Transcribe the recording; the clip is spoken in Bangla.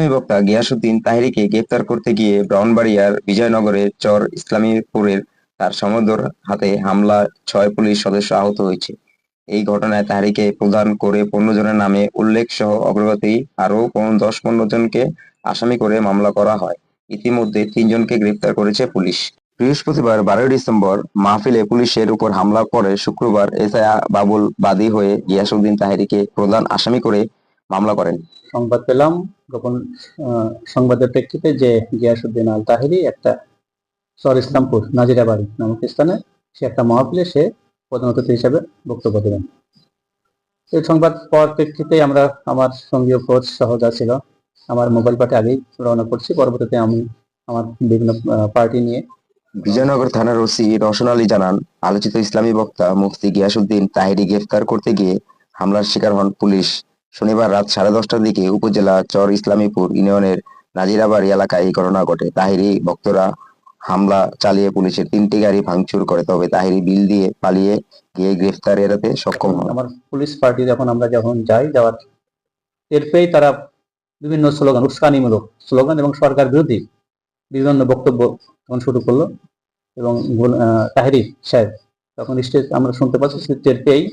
ইসলামী বক্তা গিয়াসুদ্দিন তাহিরিকে গ্রেপ্তার করতে গিয়ে ব্রাহ্মণবাড়িয়ার বিজয়নগরের চর ইসলামীপুরের তার সমদর হাতে হামলা, ছয় পুলিশ সদস্য আহত হয়েছে। এই ঘটনায় তাহারিকে প্রদান করে পনেরো জনের নামে উল্লেখ সহ অগ্রগতি আরও দশ, পনেরো জনকে আসামি করে মামলা করা হয়। ইতিমধ্যে তিনজনকে গ্রেপ্তার করেছে পুলিশ। বৃহস্পতিবার বারোই ডিসেম্বর মাহফিলে পুলিশের উপর হামলা করে শুক্রবার এসআই বাবুল বাদী হয়ে গিয়াসুদ্দিন তাহেরিকে প্রধান আসামি করে মামলা করেন। সংবাদ পেলাম গোপন সংবাদের প্রেক্ষিতে যে গিয়াসুদ্দিন আল তাহিরি একটা সর ইসলামপুর নাজিরাবাড়ি নামক স্থানে সে একটা মহাপিলে সে প্রধান অতিথি হিসেবে বক্তব্য দেবেন এই সংবাদ পাওয়ার প্রেক্ষিতে আমরা আমার সঙ্গীয় কোচ সহ যা ছিল। আমার মোবাইল পার্টি আগেই রওনা করছি। পরবর্তীতে আমি আমার বিভিন্ন পার্টি নিয়ে বিজয়নগর থানার ওসি রওশন আলী জানান আলোচিত ইসলামী বক্তা মুফতি গিয়াসুদ্দিন তাহিরি গ্রেফতার করতে গিয়ে হামলার শিকার হন পুলিশ। শনিবার রাত সাড়ে দশটার দিকে উপজেলা চর ইসলামীপুর ইউনিয়নের নাজিরাবাড়ি এলাকায় এই ঘটনা ঘটে। তাহিরি ভক্তরা হামলা চালিয়ে পুলিশের তিনটি গাড়ি ভাঙচুর করে তবে তাহিরি বিল দিয়ে পালিয়ে গিয়ে গ্রেফতার এড়াতে সক্ষম হন। আমার পুলিশ পার্টি যখন আমরা যখন যাই যাওয়ার এর পেয়েই তারা বিভিন্ন স্লোগান উস্কানিমূলক স্লোগান এবং সরকার বিরোধী বিভিন্ন বক্তব্য তখন শুরু করল এবং আহ, সাহেব তখন স্টেজ আমরা শুনতে পাচ্ছি টের পেয়েই